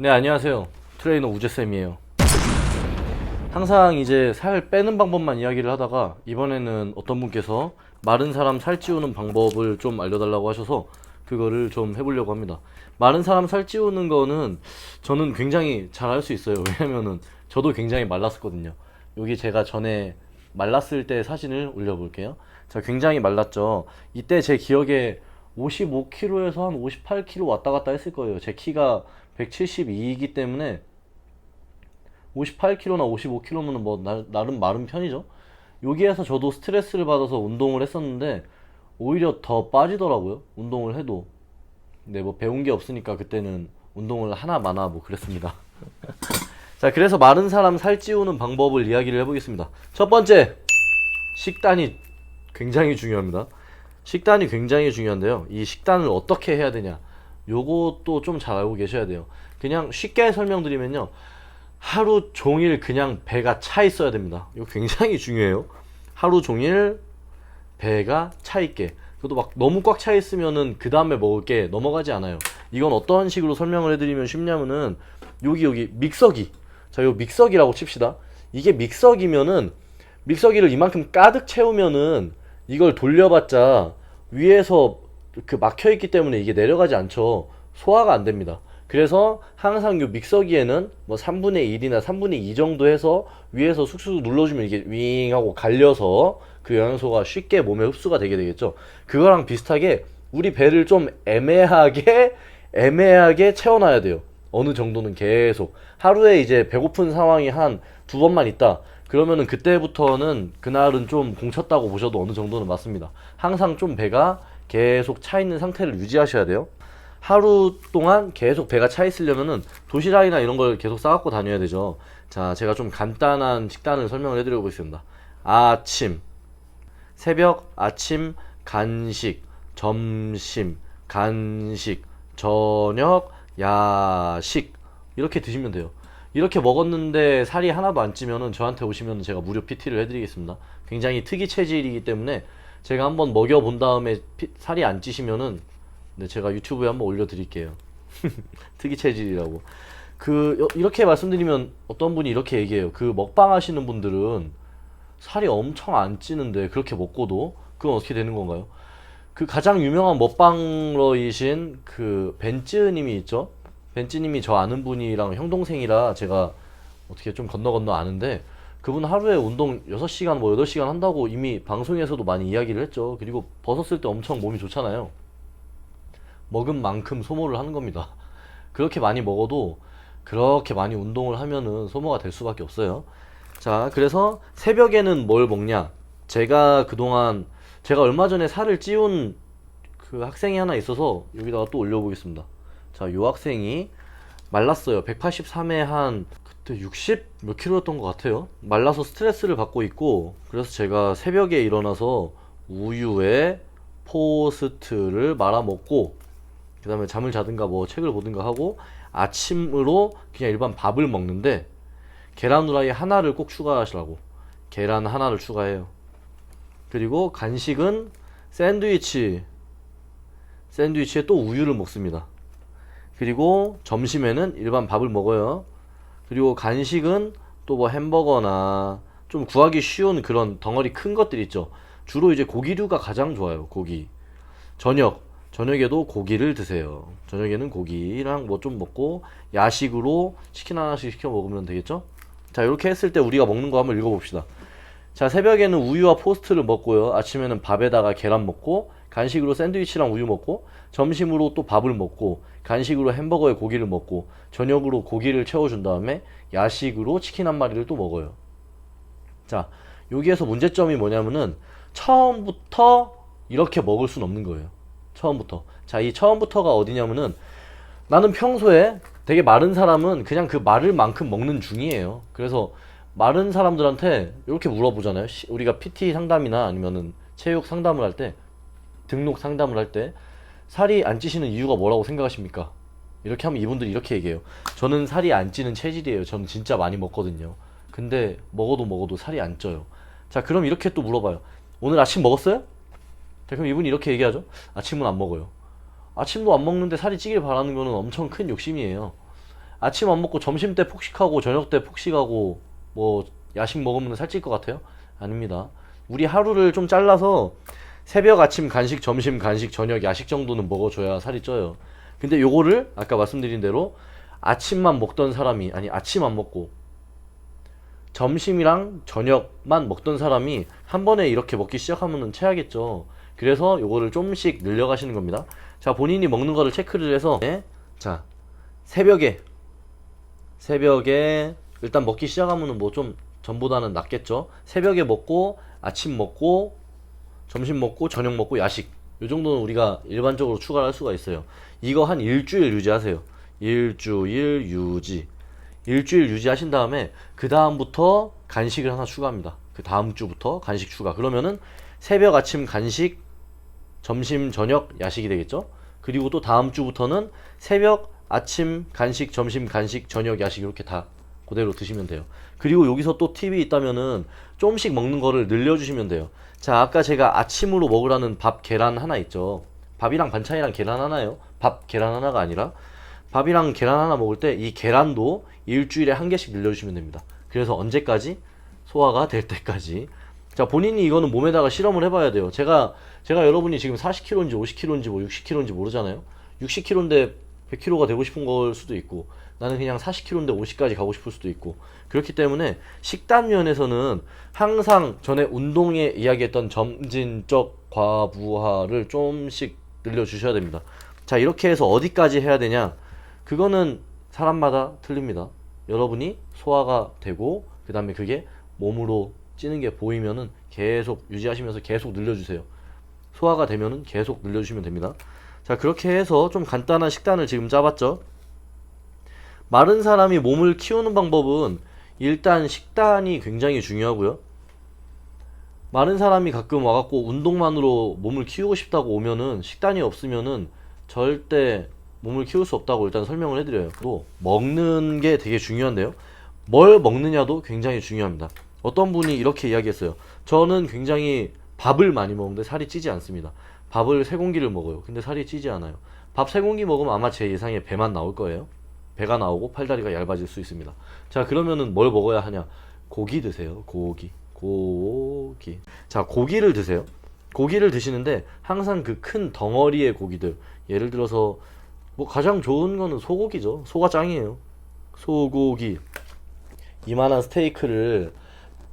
네, 안녕하세요. 트레이너 우재쌤이에요. 항상 이제 살 빼는 방법만 이야기를 하다가 이번에는 어떤 분께서 마른 사람 살 찌우는 방법을 좀 알려달라고 하셔서 그거를 좀 해보려고 합니다. 마른 사람 살 찌우는 거는 저는 굉장히 잘 할 수 있어요. 왜냐면은 저도 굉장히 말랐었거든요. 여기 제가 전에 말랐을 때 사진을 올려볼게요. 자, 굉장히 말랐죠. 이때 제 기억에 55kg에서 한 58kg 왔다 갔다 했을 거예요. 제 키가 172이기 때문에 58kg나 55kg면 뭐 나, 나름 마른 편이죠. 여기에서 저도 스트레스를 받아서 운동을 했었는데 오히려 더 빠지더라고요. 운동을 해도. 네, 뭐 배운 게 없으니까 그때는 운동을 하나 마나 뭐 그랬습니다. 자, 그래서 마른 사람 살 찌우는 방법을 이야기를 해보겠습니다. 첫 번째, 식단이 굉장히 중요합니다. 식단이 굉장히 중요한데요. 이 식단을 어떻게 해야 되냐. 요것도 좀 잘 알고 계셔야 돼요. 그냥 쉽게 설명드리면요. 하루 종일 그냥 배가 차 있어야 됩니다. 이거 굉장히 중요해요. 하루 종일 배가 차 있게. 그것도 막 너무 꽉 차 있으면은 그 다음에 먹을 게 넘어가지 않아요. 이건 어떤 식으로 설명을 해드리면 쉽냐면은 여기 여기 믹서기. 자, 요 믹서기라고 칩시다. 이게 믹서기면은 믹서기를 이만큼 가득 채우면은 이걸 돌려봤자 위에서 그 막혀 있기 때문에 이게 내려가지 않죠. 소화가 안 됩니다. 그래서 항상 요 믹서기에는 뭐 3분의 1이나 3분의 2 정도 해서 위에서 쑥쑥 눌러주면 이게 윙 하고 갈려서 그 영양소가 쉽게 몸에 흡수가 되게 되겠죠. 그거랑 비슷하게 우리 배를 좀 애매하게 애매하게 채워놔야 돼요. 어느 정도는 계속 하루에 이제 배고픈 상황이 한 두 번만 있다. 그러면은 그때부터는 그날은 좀 공쳤다고 보셔도 어느 정도는 맞습니다. 항상 좀 배가 계속 차 있는 상태를 유지하셔야 돼요. 하루 동안 계속 배가 차 있으려면은 도시락이나 이런 걸 계속 싸갖고 다녀야 되죠. 자, 제가 좀 간단한 식단을 설명을 해드려 보겠습니다. 아침, 새벽, 아침, 간식, 점심, 간식, 저녁, 야식 이렇게 드시면 돼요. 이렇게 먹었는데 살이 하나도 안 찌면은 저한테 오시면 제가 무료 PT를 해드리겠습니다. 굉장히 특이 체질이기 때문에 제가 한번 먹여본 다음에 피- 살이 안 찌시면은 네, 제가 유튜브에 한번 올려드릴게요. 특이 체질이라고. 그 여- 이렇게 말씀드리면 어떤 분이 이렇게 얘기해요. 그 먹방 하시는 분들은 살이 엄청 안 찌는데 그렇게 먹고도 그건 어떻게 되는 건가요? 그 가장 유명한 먹방러이신 그 벤츠님이 있죠. 벤츠님이 저 아는 분이랑 형 동생이라 제가 어떻게 좀 건너 건너 아는데 그분 하루에 운동 6시간 뭐 8시간 한다고 이미 방송에서도 많이 이야기를 했죠. 그리고 벗었을 때 엄청 몸이 좋잖아요. 먹은 만큼 소모를 하는 겁니다. 그렇게 많이 먹어도 그렇게 많이 운동을 하면은 소모가 될 수밖에 없어요. 자, 그래서 새벽에는 뭘 먹냐? 제가 그동안 제가 얼마 전에 살을 찌운 그 학생이 하나 있어서 여기다가 또 올려보겠습니다. 자, 요 학생이 말랐어요. 183에 한 그때 60몇 킬로였던 것 같아요. 말라서 스트레스를 받고 있고 그래서 제가 새벽에 일어나서 우유에 포스트를 말아 먹고 그 다음에 잠을 자든가 뭐 책을 보든가 하고 아침으로 그냥 일반 밥을 먹는데 계란 후라이 하나를 꼭 추가하시라고. 계란 하나를 추가해요. 그리고 간식은 샌드위치 샌드위치에 또 우유를 먹습니다. 그리고 점심에는 일반 밥을 먹어요 그리고 간식은 또 뭐 햄버거나 좀 구하기 쉬운 그런 덩어리 큰 것들 있죠 주로 이제 고기류가 가장 좋아요 고기 저녁 저녁에도 고기를 드세요. 저녁에는 고기랑 뭐 좀 먹고 야식으로 치킨 하나씩 시켜 먹으면 되겠죠? 자, 이렇게 했을 때 우리가 먹는 거 한번 읽어 봅시다. 자, 새벽에는 우유와 포스트를 먹고요. 아침에는 밥에다가 계란 먹고 간식으로 샌드위치랑 우유 먹고 점심으로 또 밥을 먹고 간식으로 햄버거에 고기를 먹고 저녁으로 고기를 채워준 다음에 야식으로 치킨 한 마리를 또 먹어요. 자, 여기에서 문제점이 뭐냐면은 처음부터 이렇게 먹을 순 없는 거예요. 처음부터. 자, 이 처음부터가 어디냐면은 나는 평소에 되게 마른 사람은 그냥 그 마를 만큼 먹는 중이에요. 그래서 마른 사람들한테 이렇게 물어보잖아요. 시- 우리가 PT 상담이나 아니면은 체육 상담을 할 때, 등록 상담을 할 때, 살이 안 찌시는 이유가 뭐라고 생각하십니까? 이렇게 하면 이분들이 이렇게 얘기해요. 저는 살이 안 찌는 체질이에요. 저는 진짜 많이 먹거든요. 근데 먹어도 먹어도 살이 안 쪄요. 자, 그럼 이렇게 또 물어봐요. 오늘 아침 먹었어요? 자, 그럼 이분이 이렇게 얘기하죠. 아침은 안 먹어요. 아침도 안 먹는데 살이 찌길 바라는 거는 엄청 큰 욕심이에요. 아침 안 먹고 점심 때 폭식하고 저녁 때 폭식하고 뭐 야식 먹으면 살찔 것 같아요? 아닙니다. 우리 하루를 좀 잘라서 새벽 아침 간식 점심 간식 저녁 야식 정도는 먹어줘야 살이 쪄요. 근데 요거를 아까 말씀드린 대로 아침만 먹던 사람이 아니 아침 안 먹고 점심이랑 저녁만 먹던 사람이 한 번에 이렇게 먹기 시작하면 체하겠죠. 그래서 요거를 좀씩 늘려가시는 겁니다. 자, 본인이 먹는 거를 체크를 해서 네. 자, 새벽에 새벽에 일단 먹기 시작하면은 뭐좀 전보다는 낫겠죠. 새벽에 먹고 아침 먹고 점심 먹고 저녁 먹고 야식 요 정도는 우리가 일반적으로 추가를 할 수가 있어요. 이거 한 일주일 유지하세요. 일주일 유지. 일주일 유지하신 다음에 그 다음부터 간식을 하나 추가합니다. 그 다음 주부터 간식 추가. 그러면은 새벽 아침 간식, 점심 저녁 야식이 되겠죠. 그리고 또 다음 주부터는 새벽 아침 간식, 점심 간식, 저녁 야식 이렇게 다 그대로 드시면 돼요. 그리고 여기서 또 팁이 있다면은 조금씩 먹는 거를 늘려주시면 돼요. 자, 아까 제가 아침으로 먹으라는 밥 계란 하나 있죠. 밥이랑 반찬이랑 계란 하나요. 밥 계란 하나가 아니라 밥이랑 계란 하나 먹을 때 이 계란도 일주일에 한 개씩 늘려주시면 됩니다. 그래서 언제까지? 소화가 될 때까지. 자, 본인이 이거는 몸에다가 실험을 해봐야 돼요. 제가, 제가 여러분이 지금 40kg인지 50kg인지 뭐 60kg인지 모르잖아요. 60kg인데 100kg가 되고 싶은 걸 수도 있고, 나는 그냥 40kg인데 50까지 가고 싶을 수도 있고, 그렇기 때문에 식단 면에서는 항상 전에 운동에 이야기했던 점진적 과부하를 좀씩 늘려주셔야 됩니다. 자, 이렇게 해서 어디까지 해야 되냐? 그거는 사람마다 틀립니다. 여러분이 소화가 되고 그 다음에 그게 몸으로 찌는 게 보이면은 계속 유지하시면서 계속 늘려주세요. 소화가 되면은 계속 늘려주시면 됩니다. 자 그렇게 해서 좀 간단한 식단을 지금 짜봤죠. 마른 사람이 몸을 키우는 방법은 일단 식단이 굉장히 중요하고요. 마른 사람이 가끔 와갖고 운동만으로 몸을 키우고 싶다고 오면은 식단이 없으면은 절대 몸을 키울 수 없다고 일단 설명을 해드려요. 또 먹는 게 되게 중요한데요. 뭘 먹느냐도 굉장히 중요합니다. 어떤 분이 이렇게 이야기했어요. 저는 굉장히 밥을 많이 먹는데 살이 찌지 않습니다. 밥을 세 공기를 먹어요. 근데 살이 찌지 않아요. 밥 세 공기 먹으면 아마 제 예상에 배만 나올 거예요. 배가 나오고 팔다리가 얇아질 수 있습니다. 자, 그러면은 뭘 먹어야 하냐? 고기 드세요. 고기. 고기. 자, 고기를 드세요. 고기를 드시는데 항상 그 큰 덩어리의 고기들. 예를 들어서 뭐 가장 좋은 거는 소고기죠. 소가 짱이에요. 소고기. 이만한 스테이크를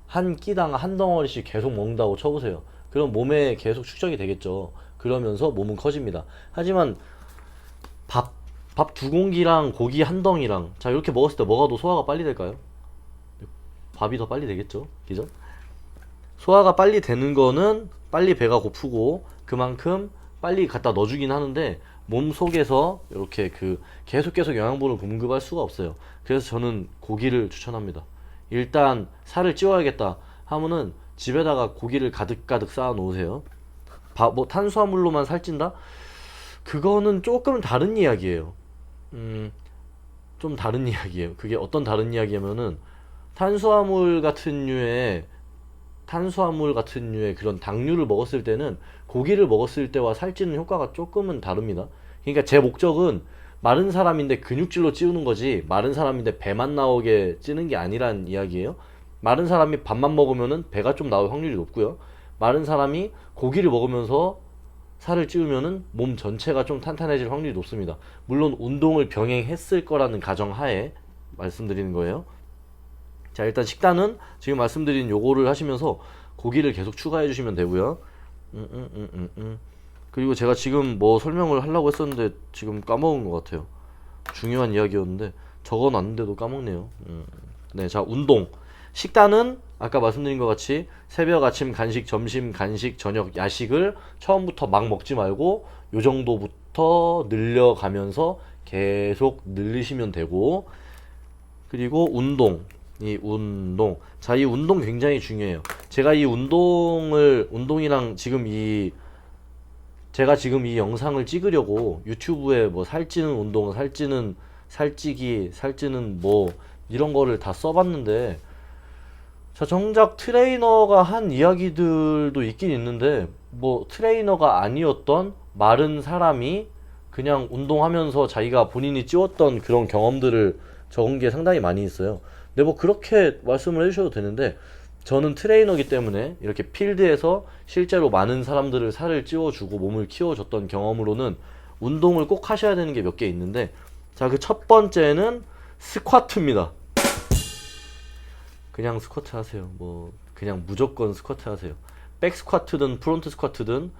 한 끼당 한 덩어리씩 계속 먹는다고 쳐보세요. 그럼 몸에 계속 축적이 되겠죠. 그러면서 몸은 커집니다. 하지만 밥, 밥 두 공기랑 고기 한 덩이랑 자 이렇게 먹었을 때 뭐가 더 소화가 빨리 될까요? 밥이 더 빨리 되겠죠. 그죠? 소화가 빨리 되는 거는 빨리 배가 고프고 그만큼 빨리 갖다 넣어주긴 하는데 몸 속에서 이렇게 그 계속 계속 영양분을 공급할 수가 없어요. 그래서 저는 고기를 추천합니다. 일단 살을 찌워야겠다 하면은 집에다가 고기를 가득가득 쌓아 놓으세요. 바, 뭐 탄수화물로만 살찐다? 그거는 조금 다른 이야기예요. 음, 좀 다른 이야기예요. 그게 어떤 다른 이야기냐면은 탄수화물 같은 류의 탄수화물 같은 류의 그런 당류를 먹었을 때는 고기를 먹었을 때와 살찌는 효과가 조금은 다릅니다. 그러니까 제 목적은 마른 사람인데 근육질로 찌우는 거지 마른 사람인데 배만 나오게 찌는 게 아니란 이야기예요. 마른 사람이 밥만 먹으면은 배가 좀 나올 확률이 높고요. 마른 사람이 고기를 먹으면서 살을 찌우면은 몸 전체가 좀 탄탄해질 확률이 높습니다. 물론 운동을 병행했을 거라는 가정 하에 말씀드리는 거예요. 자, 일단 식단은 지금 말씀드린 요거를 하시면서 고기를 계속 추가해 주시면 되고요. 음, 음, 음, 음, 음. 그리고 제가 지금 뭐 설명을 하려고 했었는데 지금 까먹은 것 같아요. 중요한 이야기였는데 적어놨는데도 까먹네요. 음. 네, 자, 운동. 식단은 아까 말씀드린 것 같이 새벽, 아침, 간식, 점심, 간식, 저녁, 야식을 처음부터 막 먹지 말고 요 정도부터 늘려가면서 계속 늘리시면 되고 그리고 운동. 이 운동. 자, 이 운동 굉장히 중요해요. 제가 이 운동을, 운동이랑 지금 이, 제가 지금 이 영상을 찍으려고 유튜브에 뭐 살찌는 운동, 살찌는, 살찌기, 살찌는 뭐, 이런 거를 다 써봤는데, 자, 정작 트레이너가 한 이야기들도 있긴 있는데, 뭐, 트레이너가 아니었던 마른 사람이 그냥 운동하면서 자기가 본인이 찌웠던 그런 경험들을 적은 게 상당히 많이 있어요. 근데 뭐 그렇게 말씀을 해주셔도 되는데 저는 트레이너기 때문에 이렇게 필드에서 실제로 많은 사람들을 살을 찌워주고 몸을 키워줬던 경험으로는 운동을 꼭 하셔야 되는 게 몇 개 있는데 자 그 첫 번째는 스쿼트입니다. 그냥 스쿼트 하세요. 뭐 그냥 무조건 스쿼트 하세요. 백 스쿼트든 프론트 스쿼트든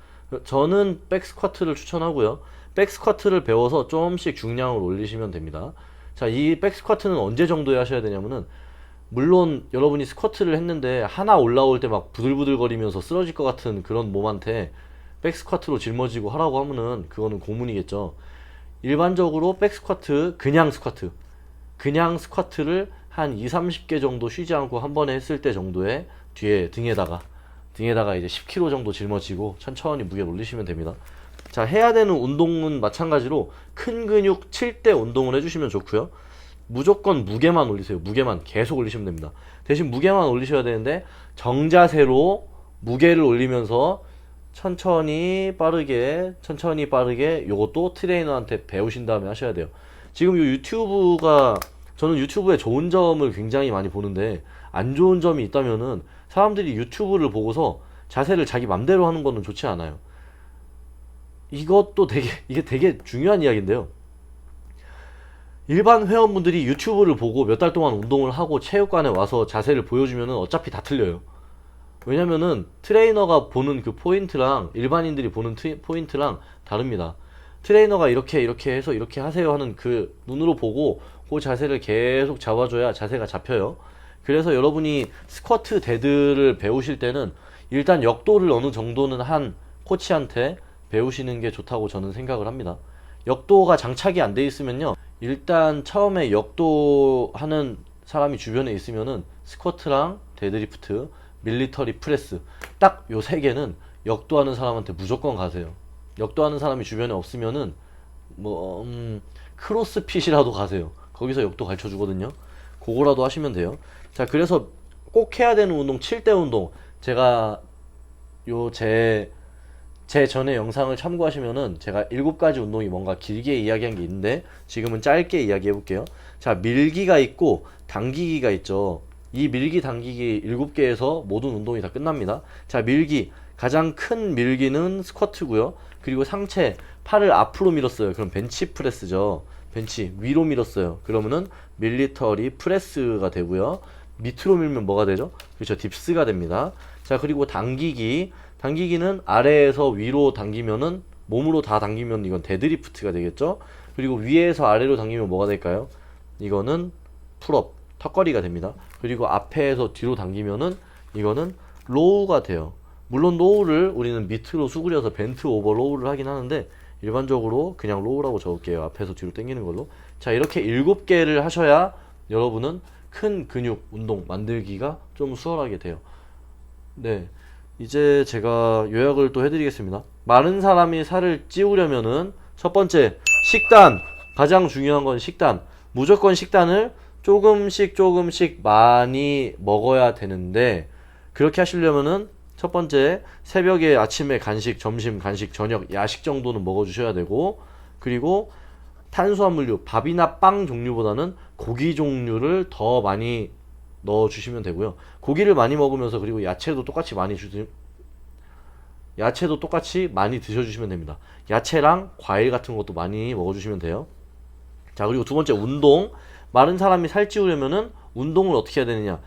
저는 백 스쿼트를 추천하고요. 백 스쿼트를 배워서 조금씩 중량을 올리시면 됩니다. 자, 이 백 스쿼트는 언제 정도에 하셔야 되냐면은 물론 여러분이 스쿼트를 했는데 하나 올라올 때 막 부들부들거리면서 쓰러질 것 같은 그런 몸한테 백 스쿼트로 짊어지고 하라고 하면은 그거는 고문이겠죠. 일반적으로 백 스쿼트, 그냥 스쿼트, 그냥 스쿼트를 한 2, 30개 정도 쉬지 않고 한 번에 했을 때 정도에 뒤에 등에다가 등에다가 이제 10kg 정도 짊어지고 천천히 무게를 올리시면 됩니다. 자, 해야 되는 운동은 마찬가지로 큰 근육 칠 때 운동을 해주시면 좋고요. 무조건 무게만 올리세요. 무게만 계속 올리시면 됩니다. 대신 무게만 올리셔야 되는데 정자세로 무게를 올리면서 천천히 빠르게 천천히 빠르게 요것도 트레이너한테 배우신 다음에 하셔야 돼요. 지금 요 유튜브가 저는 유튜브의 좋은 점을 굉장히 많이 보는데 안 좋은 점이 있다면은 사람들이 유튜브를 보고서 자세를 자기 맘대로 하는 거는 좋지 않아요. 이것도 되게 이게 되게 중요한 이야기인데요. 일반 회원분들이 유튜브를 보고 몇 달 동안 운동을 하고 체육관에 와서 자세를 보여주면은 어차피 다 틀려요. 왜냐면은 트레이너가 보는 그 포인트랑 일반인들이 보는 트- 포인트랑 다릅니다. 트레이너가 이렇게 이렇게 해서 이렇게 하세요 하는 그 눈으로 보고 그 자세를 계속 잡아줘야 자세가 잡혀요. 그래서 여러분이 스쿼트 데드를 배우실 때는 일단 역도를 어느 정도는 한 코치한테 배우시는 게 좋다고 저는 생각을 합니다. 역도가 장착이 안 돼 있으면요. 일단 처음에 역도 하는 사람이 주변에 있으면은 스쿼트랑 데드리프트, 밀리터리 프레스 딱 요 세 개는 역도하는 사람한테 무조건 가세요. 역도하는 사람이 주변에 없으면은 뭐 음, 크로스핏이라도 가세요. 거기서 역도 가르쳐 주거든요. 그거라도 하시면 돼요. 자, 그래서 꼭 해야 되는 운동 7대 운동 제가 요 제 제 전에 영상을 참고하시면은 제가 일곱 가지 운동이 뭔가 길게 이야기한 게 있는데 지금은 짧게 이야기해 볼게요. 자, 밀기가 있고 당기기가 있죠. 이 밀기 당기기 일곱 개에서 모든 운동이 다 끝납니다. 자, 밀기 가장 큰 밀기는 스쿼트고요. 그리고 상체 팔을 앞으로 밀었어요. 그럼 벤치 프레스죠. 벤치 위로 밀었어요. 그러면은 밀리터리 프레스가 되고요. 밑으로 밀면 뭐가 되죠? 그렇죠. 딥스가 됩니다. 자, 그리고 당기기. 당기기는 아래에서 위로 당기면은 몸으로 다 당기면 이건 데드리프트가 되겠죠? 그리고 위에서 아래로 당기면 뭐가 될까요? 이거는 풀업, 턱걸이가 됩니다. 그리고 앞에서 뒤로 당기면은 이거는 로우가 돼요. 물론 로우를 우리는 밑으로 수그려서 벤트 오버 로우를 하긴 하는데 일반적으로 그냥 로우라고 적을게요. 앞에서 뒤로 당기는 걸로. 자, 이렇게 일곱 개를 하셔야 여러분은 큰 근육 운동 만들기가 좀 수월하게 돼요. 네. 이제 제가 요약을 또 해드리겠습니다. 마른 사람이 살을 찌우려면은 첫 번째 식단 가장 중요한 건 식단 무조건 식단을 조금씩 조금씩 많이 먹어야 되는데 그렇게 하시려면은 첫 번째 새벽에 아침에 간식 점심 간식 저녁 야식 정도는 먹어주셔야 되고 그리고 탄수화물류 밥이나 빵 종류보다는 고기 종류를 더 많이 넣어 주시면 되고요. 고기를 많이 먹으면서 그리고 야채도 똑같이 많이 주 야채도 똑같이 많이 드셔 주시면 됩니다. 야채랑 과일 같은 것도 많이 먹어 주시면 돼요. 자, 그리고 두 번째 운동. 마른 사람이 살 찌우려면은 운동을 어떻게 해야 되느냐?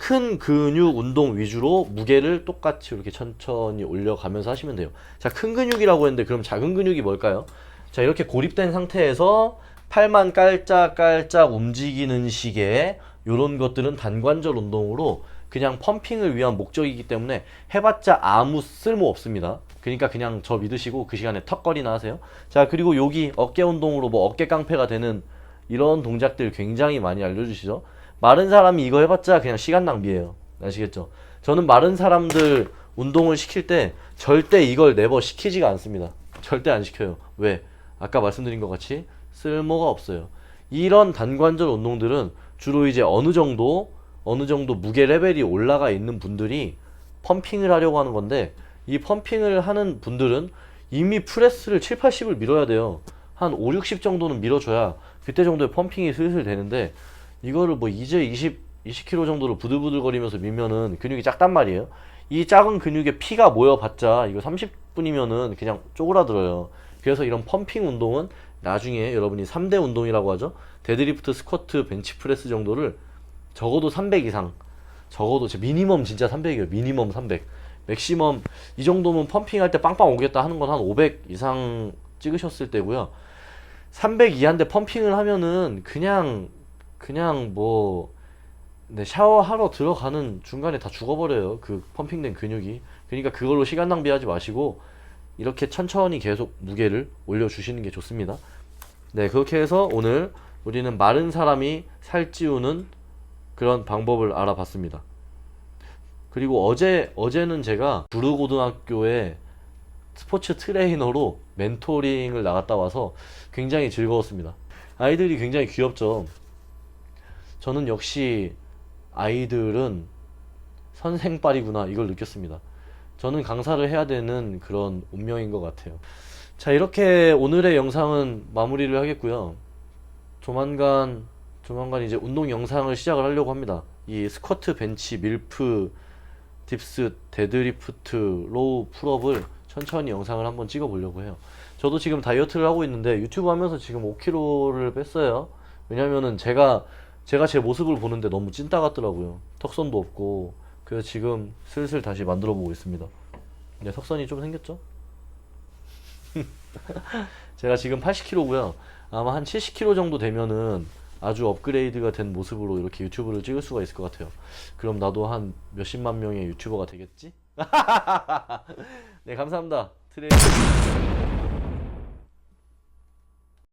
큰 근육 운동 위주로 무게를 똑같이 이렇게 천천히 올려가면서 하시면 돼요. 자, 큰 근육이라고 했는데 그럼 작은 근육이 뭘까요? 자, 이렇게 고립된 상태에서 팔만 깔짝깔짝 움직이는 식의 요런 것들은 단관절 운동으로 그냥 펌핑을 위한 목적이기 때문에 해봤자 아무 쓸모 없습니다. 그러니까 그냥 저 믿으시고 그 시간에 턱걸이나 하세요. 자, 그리고 여기 어깨 운동으로 뭐 어깨 깡패가 되는 이런 동작들 굉장히 많이 알려주시죠. 마른 사람이 이거 해봤자 그냥 시간 낭비예요. 아시겠죠? 저는 마른 사람들 운동을 시킬 때 절대 이걸 네버 시키지가 않습니다. 절대 안 시켜요. 왜? 아까 말씀드린 것 같이 쓸모가 없어요. 이런 단관절 운동들은 주로 이제 어느 정도 어느 정도 무게 레벨이 올라가 있는 분들이 펌핑을 하려고 하는 건데 이 펌핑을 하는 분들은 이미 프레스를 7, 80을 밀어야 돼요. 한 5, 60 정도는 밀어줘야 그때 정도에 펌핑이 슬슬 되는데 이거를 뭐 이제 20 20kg 정도로 부들부들거리면서 밀면은 근육이 작단 말이에요. 이 작은 근육에 피가 모여봤자 이거 30분이면은 그냥 쪼그라들어요. 그래서 이런 펌핑 운동은 나중에 여러분이 3대 운동이라고 하죠. 데드리프트, 스쿼트, 벤치프레스 정도를 적어도 300 이상 적어도 제 미니멈 진짜 300이에요. 미니멈 300. 맥시멈 이 정도면 펌핑할 때 빵빵 오겠다 하는 건 한 500 이상 찍으셨을 때고요. 300 이하인데 펌핑을 하면은 그냥 그냥 뭐 네, 샤워하러 들어가는 중간에 다 죽어버려요. 그 펌핑된 근육이. 그러니까 그걸로 시간 낭비하지 마시고 이렇게 천천히 계속 무게를 올려주시는 게 좋습니다. 네, 그렇게 해서 오늘 우리는 마른 사람이 살찌우는 그런 방법을 알아봤습니다. 그리고 어제 어제는 제가 부르고등학교에 스포츠 트레이너로 멘토링을 나갔다 와서 굉장히 즐거웠습니다. 아이들이 굉장히 귀엽죠. 저는 역시 아이들은 선생빨이구나 이걸 느꼈습니다. 저는 강사를 해야 되는 그런 운명인 것 같아요. 자, 이렇게 오늘의 영상은 마무리를 하겠고요. 조만간, 조만간 이제 운동 영상을 시작을 하려고 합니다. 이 스쿼트, 벤치, 밀프, 딥스, 데드리프트, 로우, 풀업을 천천히 영상을 한번 찍어 보려고 해요. 저도 지금 다이어트를 하고 있는데 유튜브 하면서 지금 5kg를 뺐어요. 왜냐면은 제가 제가 제 모습을 보는데 너무 찐따 같더라고요. 턱선도 없고 그래서 지금 슬슬 다시 만들어 보고 있습니다. 네, 턱선이 좀 생겼죠? 제가 지금 80kg고요. 아마 한 70kg 정도 되면은 아주 업그레이드가 된 모습으로 이렇게 유튜브를 찍을 수가 있을 것 같아요. 그럼 나도 한 몇십만 명의 유튜버가 되겠지? 네, 감사합니다. 트레이너.